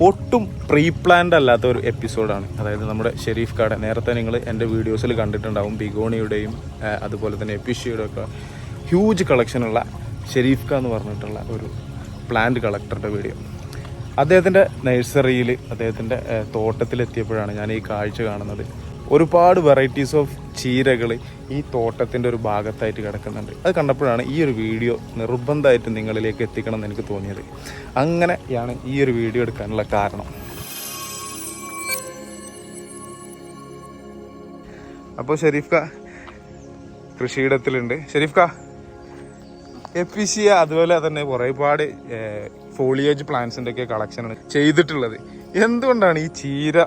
ഒട്ടും pre planned അല്ലാത്ത ഒരു എപ്പിസോഡാണ് അതായത് നമ്മുടെ ഷെരീഫ് കാട. നേരത്തെ നിങ്ങൾ എന്റെ വീഡിയോസിൽ കണ്ടിട്ടുണ്ടാവും ബിഗോണിയുടെയും അതുപോലെ തന്നെ എപ്പിഷിയുടെ ഒക്കെ ഹ്യൂജ് കളക്ഷനുള്ള ഷെരീഫ് ക എന്ന് പറഞ്ഞിട്ടുള്ള ഒരു പ്ലാന്റ് കളക്ടറുടെ വീഡിയോ അദ്ദേഹത്തിന്റെ നഴ്സറിയിൽ അദ്ദേഹത്തിന്റെ തോട്ടത്തിലെത്തിയപ്പോഴാണ് ഞാൻ ഈ കാഴ്ച കാണുന്നത്. ഒരുപാട് വെറൈറ്റീസ് ഓഫ് ചീരകൾ ഈ തോട്ടത്തിന്റെ ഒരു ഭാഗത്തായിട്ട് കിടക്കുന്നുണ്ട്. അത് കണ്ടപ്പോഴാണ് ഈ ഒരു വീഡിയോ നിർബന്ധമായിട്ട് നിങ്ങളിലേക്ക് എത്തിക്കണം എന്ന് എനിക്ക് തോന്നിയത്. അങ്ങനെയാണ് ഈ ഒരു വീഡിയോ എടുക്കാനുള്ള കാരണം. അപ്പോൾ ഷെരീഫ് കൃഷിയിടത്തിലുണ്ട്. ഷെരീഫ് ക അതുപോലെ തന്നെ ഒരുപാട് ഫോളിയേജ് പ്ലാന്റ്സിന്റെ ഒക്കെ കളക്ഷനാണ് ചെയ്തിട്ടുള്ളത്. എന്തുകൊണ്ടാണ് ഈ ചീര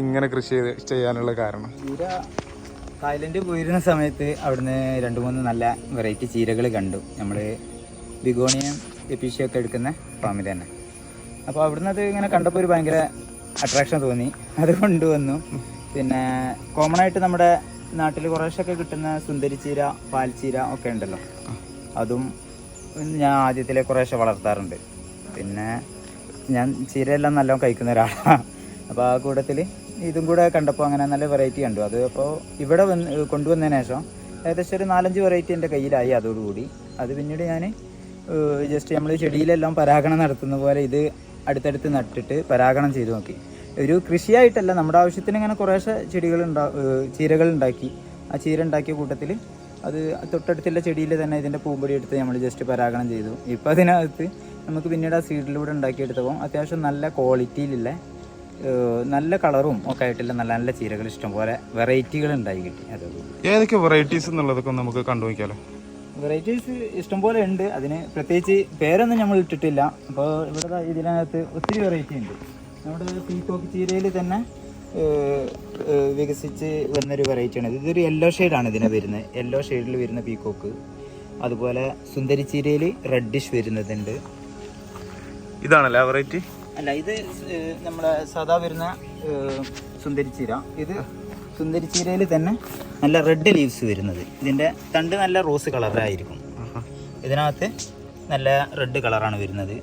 ഇങ്ങനെ കൃഷി ചെയ്ത് ചെയ്യാനുള്ള കാരണം? ചീര തായ്ലൻഡ് പോയിരുന്ന സമയത്ത് അവിടുന്ന് രണ്ട് മൂന്ന് നല്ല വെറൈറ്റി ചീരകൾ കണ്ടു. നമ്മൾ ബിഗോണിയം എപ്പീഷ്യൊക്കെ എടുക്കുന്ന ഫാമിൽ തന്നെ. അപ്പോൾ അവിടുന്ന് അത് ഇങ്ങനെ കണ്ടപ്പോൾ ഒരു ഭയങ്കര അട്രാക്ഷൻ തോന്നി. അത് കൊണ്ടുവന്നു. പിന്നെ കോമൺ ആയിട്ട് നമ്മുടെ നാട്ടിൽ കുറേശ്ശൊക്കെ കിട്ടുന്ന സുന്ദരി ചീര പാൽച്ചീര ഒക്കെ ഉണ്ടല്ലോ. അതും ഞാൻ ആദ്യത്തിലെ കുറേശ്ശെ വളർത്താറുണ്ട്. പിന്നെ ഞാൻ ചീരയെല്ലാം നല്ലോണം കഴിക്കുന്ന ഒരാളാണ് അപ്പോൾ ആ കൂട്ടത്തിൽ ഇതും കൂടെ കണ്ടപ്പോൾ അങ്ങനെ നല്ല വെറൈറ്റി കണ്ടു. അത് അപ്പോൾ ഇവിടെ വന്ന് കൊണ്ടുവന്നതിന് ശേഷം ഏകദേശം ഒരു നാലഞ്ച് വെറൈറ്റി എന്റെ കയ്യിലായി അതോടുകൂടി. അത് പിന്നീട് ഞാൻ ജസ്റ്റ് നമ്മൾ ചെടിയിലെല്ലാം പരാഗണം നടത്തുന്ന പോലെ ഇത് അടുത്തടുത്ത് നട്ടിട്ട് പരാഗണം ചെയ്തു നോക്കി. ഒരു കൃഷിയായിട്ടല്ല നമ്മുടെ ആവശ്യത്തിന് ഇങ്ങനെ കുറേശ്ശെ ചെടികൾ ഉണ്ടാ ചീരകൾ ഉണ്ടാക്കി. ആ ചീര ഉണ്ടാക്കിയ കൂട്ടത്തിൽ അത് തൊട്ടടുത്തുള്ള ചെടിയിൽ തന്നെ ഇതിന്റെ പൂമ്പൊടി എടുത്ത് നമ്മൾ ജസ്റ്റ് പരാഗണം ചെയ്തു. ഇപ്പോൾ അതിനകത്ത് നമുക്ക് പിന്നീട് ആ സീഡിലൂടെ ഉണ്ടാക്കിയെടുത്തപ്പോൾ അത്യാവശ്യം നല്ല ക്വാളിറ്റിയിലുള്ള നല്ല കളറും ഒക്കെ ആയിട്ടുള്ള നല്ല നല്ല ചീരകൾ ഇഷ്ടംപോലെ വെറൈറ്റികൾ ഉണ്ടായി കിട്ടി അതോടുകൂടി ഏതൊക്കെ വെറൈറ്റീസ് എന്നുള്ളതൊക്കെ നമുക്ക് കണ്ടുപോയിക്കാലോ വെറൈറ്റീസ് ഇഷ്ടംപോലെ ഉണ്ട്. അതിന് പ്രത്യേകിച്ച് പേരൊന്നും നമ്മൾ ഇട്ടിട്ടില്ല. അപ്പോൾ ഇവിടെ ഇതിനകത്ത് ഒത്തിരി വെറൈറ്റി ഉണ്ട്. നമ്മുടെ പീക്കോക്ക് ചീരയിൽ തന്നെ വികസിച്ച് വന്നൊരു വെറൈറ്റിയാണ് ഇത് ഇതൊരു യെല്ലോ ഷെയ്ഡാണ് ഇതിനെ വരുന്നത്. യെല്ലോ ഷെയ്ഡിൽ വരുന്ന പീക്കോക്ക് അതുപോലെ സുന്ദരി ചീരയിൽ റെഡിഷ് വരുന്നതുണ്ട്. ഇതാണല്ലേ വെറൈറ്റി അല്ല ഇത് നമ്മളെ നമ്മുടെ സാധാ വരുന്ന സുന്ദരിച്ചീര. ഇത് സുന്ദരിച്ചീരയിൽ തന്നെ നല്ല റെഡ് ലീവ്സ് വരുന്നത്. ഇതിന്റെ തണ്ട് നല്ല റോസ് കളറായിരിക്കും ഇതിനകത്ത് നല്ല റെഡ് കളറാണ് വരുന്നത്.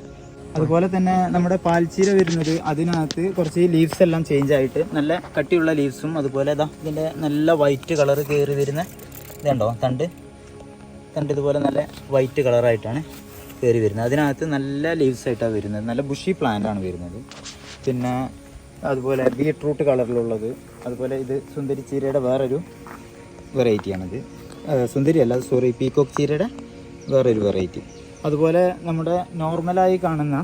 അതുപോലെ തന്നെ നമ്മുടെ പാൽച്ചീര വരുന്നത് അതിനകത്ത് കുറച്ച് ലീവ്സ് എല്ലാം ചേഞ്ച് ആയിട്ട് നല്ല കട്ടിയുള്ള ലീവ്സും അതുപോലെ ഇതാ ഇതിന്റെ നല്ല വൈറ്റ് കളർ കയറി വരുന്ന ഇതുണ്ടോ തണ്ട്? തണ്ട് ഇതുപോലെ നല്ല വൈറ്റ് കളറായിട്ടാണ് കയറി വരുന്നത്. അതിനകത്ത് നല്ല ലീവ്സ് ആയിട്ടാണ് വരുന്നത്. നല്ല ബുഷി പ്ലാന്റ് ആണ് വരുന്നത്. പിന്നെ അതുപോലെ ബീട്രൂട്ട് കളറിലുള്ളത് അതുപോലെ ഇത് സുന്ദരി ചീരയുടെ വേറൊരു വെറൈറ്റിയാണിത് സുന്ദരി അല്ല സോറി പീകോക്ക് ചീരയുടെ വേറൊരു വെറൈറ്റി അതുപോലെ നമ്മുടെ നോർമലായി കാണുന്ന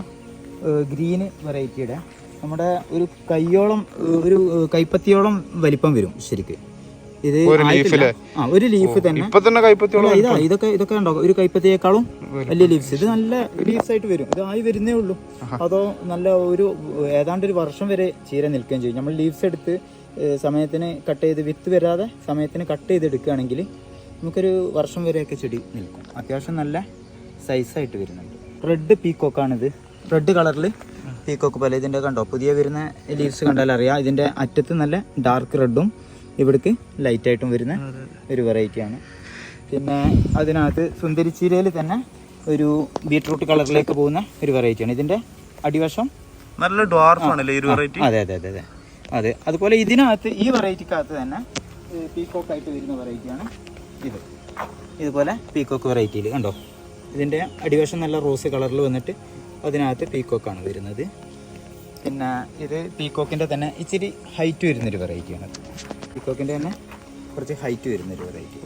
ഗ്രീന് വെറൈറ്റിയുടെ നമ്മുടെ ഒരു കയ്യോളം ഒരു കൈപ്പത്തിയോളം വലിപ്പം വരും ശരിക്ക്. ഇത്. ആ ഒരു ലീഫ് തന്നെ. ഇതാ ഇതൊക്കെ ഇതൊക്കെ ഉണ്ടോ ഒരു കൈപ്പത്തിയേക്കാളും വലിയ ലീവ്സ് ഇത് നല്ല ലീവ്സ് ആയിട്ട് വരും. ഇത് ആയി വരുന്നേ ഉള്ളൂ. അതോ നല്ല ഒരു ഏതാണ്ട് ഒരു വർഷം വരെ ചീര നിൽക്കുകയും ചെയ്യും. നമ്മൾ ലീവ്സ് എടുത്ത് സമയത്തിന് കട്ട് ചെയ്ത് വിത്ത് വരാതെ സമയത്തിന് കട്ട് ചെയ്ത് എടുക്കുകയാണെങ്കിൽ നമുക്കൊരു വർഷം വരെയൊക്കെ ചെടി നിൽക്കും. അത്യാവശ്യം നല്ല സൈസായിട്ട് വരുന്നുണ്ട്. റെഡ് പീക്കോക്കാണിത് റെഡ് കളറിൽ പീക്കോക്ക് പോലെ ഇതിന്റെ കണ്ടോ? പുതിയ വരുന്ന ലീവ്സ് കണ്ടാൽ അറിയാം ഇതിന്റെ അറ്റത്ത് നല്ല ഡാർക്ക് റെഡും ഇവിടേക്ക് ലൈറ്റായിട്ടും വരുന്ന ഒരു വെറൈറ്റിയാണ് പിന്നെ അതിനകത്ത് സുന്ദരിച്ചീരയിൽ തന്നെ ഒരു ബീട്രൂട്ട് കളറിലേക്ക് പോകുന്ന ഒരു വെറൈറ്റിയാണ് ഇതിന്റെ അടിവശം നല്ല ഒരു വെറൈറ്റി അതെ അതെ അതെ അതെ. അതെ. അതുപോലെ ഇതിനകത്ത് ഈ വെറൈറ്റിക്കകത്ത് തന്നെ പീക്കോക്ക് ആയിട്ട് വരുന്ന വെറൈറ്റിയാണ് ഇത്. ഇതുപോലെ പീക്കോക്ക് വെറൈറ്റിയിൽ കണ്ടോ? ഇതിന്റെ അടിവശം നല്ല റോസ് കളറിൽ വന്നിട്ട് അതിനകത്ത് പീക്കോക്കാണ് വരുന്നത്. പിന്നെ ഇത് പീക്കോക്കിന്റെ തന്നെ ഇച്ചിരി ഹൈറ്റ് വരുന്നൊരു വെറൈറ്റിയാണ് പീക്കോക്കിന്റെ തന്നെ കുറച്ച് ഹൈറ്റ് വരുന്നൊരു വെറൈറ്റി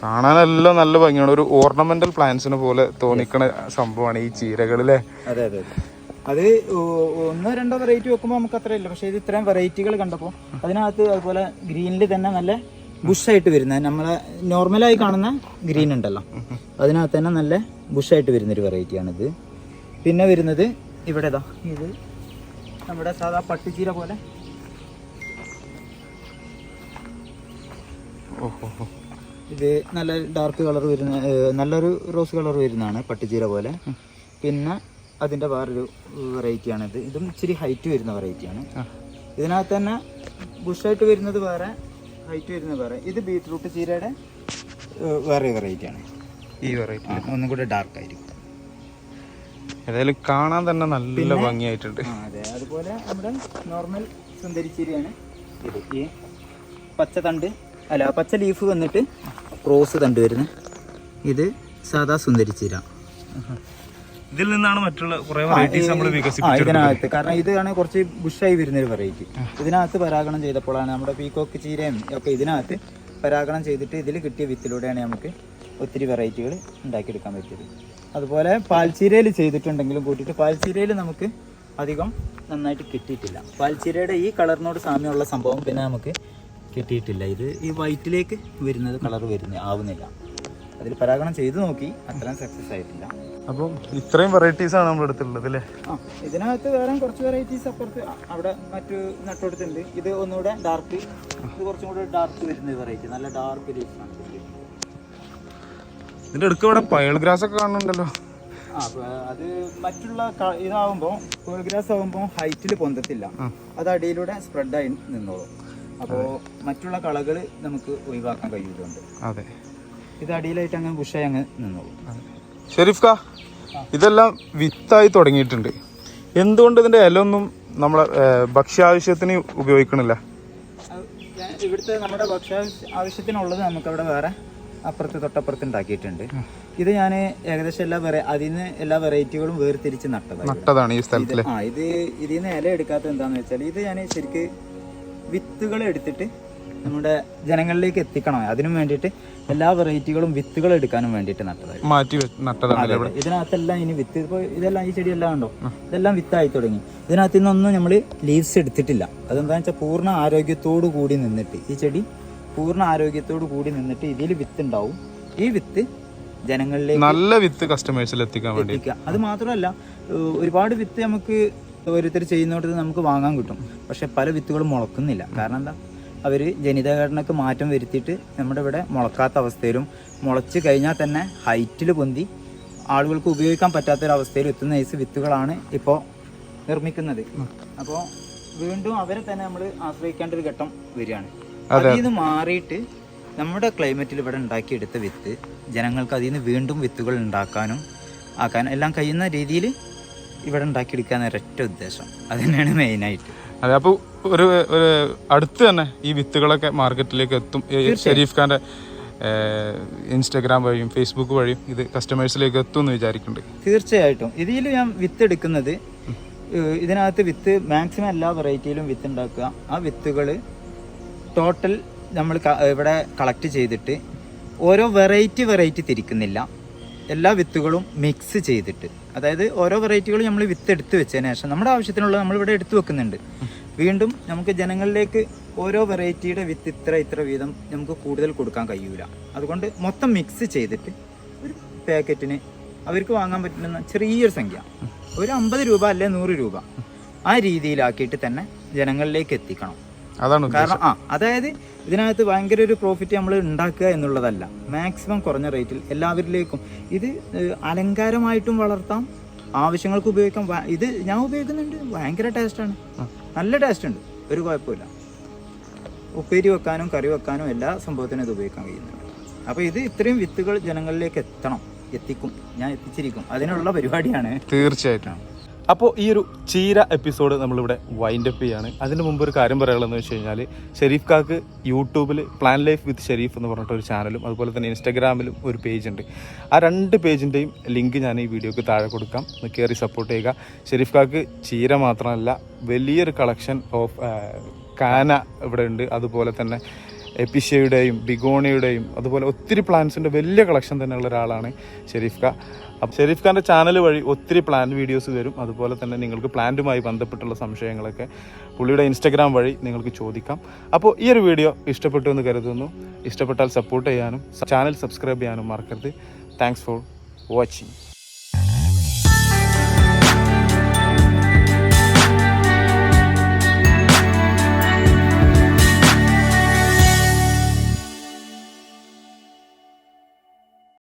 കാണാനെല്ലാം നല്ല ഭംഗിയാണ്. ഒരു ഓർണമെന്റൽ പ്ലാന്റ്സിനെ പോലെ തോന്നിക്കണ സംഭവമാണ് ഈ ചീരകളിലെ. അതെ അതെ അതെ. ഒന്നോ രണ്ടോ വെറൈറ്റി വെക്കുമ്പോൾ നമുക്ക് അത്ര ഇല്ല. പക്ഷേ ഇത് ഇത്രയും വെറൈറ്റികൾ കണ്ടപ്പോൾ അതിനകത്ത് അതുപോലെ ഗ്രീനിൽ തന്നെ നല്ല ബുഷായിട്ട് വരുന്ന നമ്മളെ നോർമലായി കാണുന്ന ഗ്രീൻ ഉണ്ടല്ലോ. അതിനകത്ത് തന്നെ നല്ല ബുഷായിട്ട് വരുന്നൊരു വെറൈറ്റിയാണിത് പിന്നെ വരുന്നത് ഇവിടെ ഇതാ. ഇത് നമ്മുടെ സാധാ പട്ടുചീര പോലെ ഇത് നല്ല ഡാർക്ക് കളർ വരുന്ന നല്ലൊരു റോസ് കളർ വരുന്നതാണ് പട്ടുചീര പോലെ. പിന്നെ അതിന്റെ വേറൊരു വെറൈറ്റിയാണിത് ഇതും. ഇച്ചിരി ഹൈറ്റ് വരുന്ന വെറൈറ്റിയാണ് ഇതിനകത്ത് തന്നെ ബുഷായിട്ട് വരുന്നത് വേറെ ഹൈറ്റ് വരുന്നത് വേറെ. ഇത് ബീറ്റ്റൂട്ട് ചീരയുടെ വേറെ വെറൈറ്റിയാണ് ഈ വെറൈറ്റി ഒന്നും കൂടെ ഡാർക്ക് ആയിരിക്കും. ഏതായാലും കാണാൻ തന്നെ നല്ല ഭംഗിയായിട്ടുണ്ട്. അതെ. അതുപോലെ നമ്മുടെ നോർമൽ സുന്ദരിച്ചിരിയാണ്. ഇത് ഈ പച്ച തണ്ട് അല്ല പച്ച ലീഫ് വന്നിട്ട് റോസ് തണ്ട് വരുന്നത് ഇത് സാധാ സുന്ദരിച്ചീര ഇതിൽ നിന്നാണ് മറ്റുള്ള കുറേ വെറൈറ്റീസ് നമ്മൾ ഇതിനകത്ത്. കാരണം ഇതാണ് കുറച്ച് ബുഷായി വരുന്ന ഒരു വെറൈറ്റി ഇതിനകത്ത് പരാഗണം ചെയ്തപ്പോഴാണ് നമ്മുടെ പീക്കോക്ക് ചീരയും ഒക്കെ ഇതിനകത്ത് പരാഗണം ചെയ്തിട്ട് ഇതിൽ കിട്ടിയ വിത്തിലൂടെയാണ് നമുക്ക് ഒത്തിരി വെറൈറ്റികൾ ഉണ്ടാക്കിയെടുക്കാൻ പറ്റിയത്. അതുപോലെ പാൽച്ചീരയിൽ ചെയ്തിട്ടുണ്ടെങ്കിലും കൂട്ടിയിട്ട് പാൽച്ചീരയിൽ നമുക്ക് അധികം നന്നായിട്ട് കിട്ടിയിട്ടില്ല. പാൽച്ചീരയുടെ ഈ കളറിനോട് സാമ്യമുള്ള സംഭവം പിന്നെ നമുക്ക് കിട്ടിയിട്ടില്ല. ഇത് ഈ വൈറ്റിലേക്ക് വരുന്നത് കളർ വരുന്ന ആവുന്നില്ല. അതിൽ പരാഗണം ചെയ്തു നോക്കി അത്രയും സക്സസ് ആയിട്ടില്ല. അപ്പം ഇത്രയും വെറൈറ്റീസ് ആണ് നമ്മൾ എടുത്തിട്ടുള്ളത് അല്ലേ ആ ഇതിനകത്ത് വേറെ കുറച്ച് വെറൈറ്റീസ് അപ്പുറത്ത് അവിടെ മറ്റു നട്ടുകൊടുത്തുണ്ട് ഇത് ഒന്നുകൂടെ ഡാർക്ക് ഇത് കുറച്ചും കൂടെ ഡാർക്ക് വരുന്ന വെറൈറ്റി നല്ല ഡാർക്ക് ലീഫാണ് ഇതിന്റെ അടുക്ക് ഇവിടെ പയൽ ഗ്രാസ് ഒക്കെ കാണുന്നുണ്ടല്ലോ. അത് മറ്റുള്ള ഇതാവുമ്പോൾ ഇതാവുമ്പോൾ ഗ്രാസ് ആവുമ്പോൾ ഹൈറ്റിൽ പൊന്തത്തില്ല അത് അടിയിലൂടെ സ്പ്രെഡായി നിന്നോളും. അപ്പോൾ മറ്റുള്ള കളകൾ നമുക്ക് ഒഴിവാക്കാൻ കഴിയുന്നുണ്ട്. അതെ. ഇത് അടിയിലായിട്ട് അങ്ങ് ബുഷായി അങ്ങ് നിന്നോളൂ. ഷെരീഫ് കാ ഇതെല്ലാം വിത്തായി തുടങ്ങിയിട്ടുണ്ട്. എന്തുകൊണ്ട് ഇതിന്റെ ഇല ഒന്നും നമ്മളെ ഭക്ഷ്യാവശ്യത്തിന് ഉപയോഗിക്കണില്ല? ഇവിടുത്തെ നമ്മുടെ ഭക്ഷ്യ ആവശ്യത്തിനുള്ളത് നമുക്കവിടെ വേറെ അപ്പുറത്ത് തൊട്ടപ്പുറത്ത് ഉണ്ടാക്കിയിട്ടുണ്ട്. ഇത് ഞാൻ ഏകദേശം എല്ലാ വെറൈ അതിൽ നിന്ന് എല്ലാ വെറൈറ്റികളും വേർതിരിച്ച് നട്ടതാണ് നട്ടതാണ് ഈ സ്ഥലത്തിൽ ആ ഇത് ഇതിൽ നിന്ന് ഇല എടുക്കാത്ത എന്താന്ന് വെച്ചാൽ ഇത് ഞാൻ ശരിക്ക് വിത്തുകൾ എടുത്തിട്ട് നമ്മുടെ ജനങ്ങളിലേക്ക് എത്തിക്കണം. അതിനു വേണ്ടിയിട്ട് എല്ലാ വെറൈറ്റികളും വിത്തുകൾ എടുക്കാനും വേണ്ടിയിട്ട് നട്ടതായി. മാറ്റി നട്ടതാണ്. ഇതിനകത്തെല്ലാം ഇനി വിത്ത് ഇപ്പോൾ ഇതെല്ലാം ഈ ചെടിയെല്ലാം ഉണ്ടോ ഇതെല്ലാം വിത്തായി തുടങ്ങി. ഇതിനകത്ത് നിന്നൊന്നും നമ്മൾ ലീവ്സ് എടുത്തിട്ടില്ല. അതെന്താണെന്ന് വെച്ചാൽ പൂർണ ആരോഗ്യത്തോടു കൂടി നിന്നിട്ട് ഈ ചെടി പൂർണ ആരോഗ്യത്തോടു കൂടി നിന്നിട്ട് ഇതിൽ വിത്ത് ഉണ്ടാവും ഈ വിത്ത് ജനങ്ങളിലേക്ക് നല്ല വിത്ത് കസ്റ്റമേഴ്സിൽ എത്തിക്കാൻ വേണ്ടി. അത് മാത്രമല്ല ഒരുപാട് വിത്ത് നമുക്ക് ഓരോരുത്തർ ചെയ്യുന്നിടത്ത് നമുക്ക് വാങ്ങാൻ കിട്ടും. പക്ഷെ പല വിത്തുകളും മുളക്കുന്നില്ല. കാരണം എന്താ? അവർ ജനിതഘടനക്ക് മാറ്റം വരുത്തിയിട്ട് നമ്മുടെ ഇവിടെ മുളക്കാത്ത അവസ്ഥയിലും മുളച്ച് കഴിഞ്ഞാൽ തന്നെ ഹൈറ്റിൽ പൊന്തി ആളുകൾക്ക് ഉപയോഗിക്കാൻ പറ്റാത്തൊരവസ്ഥയിൽ എത്തുന്ന ഐസ് വിത്തുകളാണ് ഇപ്പോൾ നിർമ്മിക്കുന്നത്. അപ്പോൾ വീണ്ടും അവരെ തന്നെ നമ്മൾ ആശ്രയിക്കേണ്ട ഒരു ഘട്ടം വരികയാണ്. അതിൽ നിന്ന് മാറിയിട്ട് നമ്മുടെ ക്ലൈമറ്റിൽ ഇവിടെ ഉണ്ടാക്കിയെടുത്ത വിത്ത് ജനങ്ങൾക്ക് അതിൽ നിന്ന് വീണ്ടും വിത്തുകൾ ഉണ്ടാക്കാനും ആക്കാനും എല്ലാം കഴിയുന്ന രീതിയിൽ ഇവിടെ ഉണ്ടാക്കിയെടുക്കാൻ ഒരൊറ്റ ഉദ്ദേശം. അത് തന്നെയാണ് മെയിനായിട്ട് അതെ അപ്പോൾ ഒരു ഒരു അടുത്ത് തന്നെ ഈ വിത്തുകളൊക്കെ മാർക്കറ്റിലേക്ക് എത്തും. ഷെരീഫ് ഖാന്റെ ഇൻസ്റ്റാഗ്രാം വഴിയും ഫേസ്ബുക്ക് വഴിയും ഇത് കസ്റ്റമേഴ്സിലേക്ക് എത്തും എന്ന് വിചാരിക്കുന്നുണ്ട് തീർച്ചയായിട്ടും. ഇതിൽ ഞാൻ വിത്ത് എടുക്കുന്നത് ഇതിനകത്ത് വിത്ത് മാക്സിമം എല്ലാ വെറൈറ്റിയിലും വിത്ത് ഉണ്ടാക്കുക. ആ വിത്തുകൾ ടോട്ടൽ നമ്മൾ ഇവിടെ കളക്ട് ചെയ്തിട്ട് ഓരോ വെറൈറ്റി വെറൈറ്റി തിരിക്കുന്നില്ല. എല്ലാ വിത്തുകളും മിക്സ് ചെയ്തിട്ട്. അതായത് ഓരോ വെറൈറ്റികളും നമ്മൾ വിത്ത് എടുത്ത് വെച്ചതിന് ശേഷം നമ്മുടെ ആവശ്യത്തിനുള്ള നമ്മൾ ഇവിടെ എടുത്തു വെക്കുന്നുണ്ട്. വീണ്ടും നമുക്ക് ജനങ്ങളിലേക്ക് ഓരോ വെറൈറ്റിയുടെ വിത്ത് ഇത്ര ഇത്ര വീതം നമുക്ക് കൂടുതൽ കൊടുക്കാൻ കഴിയൂല. അതുകൊണ്ട് മൊത്തം മിക്സ് ചെയ്തിട്ട് ഒരു പാക്കറ്റിന് അവർക്ക് വാങ്ങാൻ പറ്റുന്ന ചെറിയൊരു സംഖ്യ. ഒരു അമ്പത് രൂപ അല്ലെ നൂറ് രൂപ ആ രീതിയിലാക്കിയിട്ട് തന്നെ ജനങ്ങളിലേക്ക് എത്തിക്കണം. അതാണ് കാരണം ആ അതായത് ഇതിനകത്ത് ഭയങ്കര ഒരു പ്രോഫിറ്റ് നമ്മൾ ഉണ്ടാക്കുക എന്നുള്ളതല്ല. മാക്സിമം കുറഞ്ഞ റേറ്റിൽ എല്ലാവരിലേക്കും ഇത് അലങ്കാരമായിട്ടും വളർത്താം. ആവശ്യങ്ങൾക്ക് ഉപയോഗിക്കാം. ഇത് ഞാൻ ഉപയോഗിക്കുന്നുണ്ട്. ഭയങ്കര ടേസ്റ്റാണ് നല്ല ടേസ്റ്റ് ഉണ്ട്. ഒരു കുഴപ്പമില്ല. ഉപ്പേരി വെക്കാനും കറി വെക്കാനും എല്ലാ സംഭവത്തിനും ഇത് ഉപയോഗിക്കാൻ കഴിയുന്നുണ്ട്. അപ്പോൾ ഇത് ഇത്രയും വിത്തുകൾ ജനങ്ങളിലേക്ക് എത്തണം. എത്തിക്കും. ഞാൻ എത്തിച്ചിരിക്കും. അതിനുള്ള പരിപാടിയാണ്. തീർച്ചയായിട്ടും. അപ്പോൾ ഈ ഒരു ചീര എപ്പിസോഡ് നമ്മളിവിടെ വൈൻഡ് അപ്പ് ചെയ്യാണ്. അതിന് മുമ്പ് ഒരു കാര്യം പറയാനുള്ളതെന്ന് വെച്ച് കഴിഞ്ഞാൽ ഷെരീഫ് കാക്ക് യൂട്യൂബിൽ പ്ലാൻ ലൈഫ് വിത്ത് ഷെരീഫ് എന്ന് പറഞ്ഞിട്ട് ഒരു ചാനലും അതുപോലെ തന്നെ ഇൻസ്റ്റാഗ്രാമിലും ഒരു പേജ് ഉണ്ട്. ആ രണ്ട് പേജിന്റെയും ലിങ്ക് ഞാൻ ഈ വീഡിയോക്ക് താഴെ കൊടുക്കാം. ഒന്ന് കയറി സപ്പോർട്ട് ചെയ്യുക. ഷെരീഫ് കാക്ക് ചീര മാത്രമല്ല വലിയൊരു കളക്ഷൻ ഓഫ് കാന ഇവിടെ ഉണ്ട്. അതുപോലെ തന്നെ എപ്പിഷ്യയുടെയും ബിഗോണിയുടെയും അതുപോലെ ഒത്തിരി പ്ലാന്റ്സിന്റെ വലിയ കളക്ഷൻ തന്നെയുള്ള ഒരാളാണ് ഷെരീഫ് ഖാ അപ്പം ഷെരീഫ് ഖാന്റെ ചാനൽ വഴി ഒത്തിരി പ്ലാന്റ് വീഡിയോസ് വരും. അതുപോലെ തന്നെ നിങ്ങൾക്ക് പ്ലാന്റുമായി ബന്ധപ്പെട്ടുള്ള സംശയങ്ങളൊക്കെ പുള്ളിയുടെ ഇൻസ്റ്റഗ്രാം വഴി നിങ്ങൾക്ക് ചോദിക്കാം. അപ്പോൾ ഈ ഒരു വീഡിയോ ഇഷ്ടപ്പെട്ടു എന്ന് കരുതുന്നു. ഇഷ്ടപ്പെട്ടാൽ സപ്പോർട്ട് ചെയ്യാനും ചാനൽ സബ്സ്ക്രൈബ് ചെയ്യാനും മറക്കരുത്. Thanks for watching.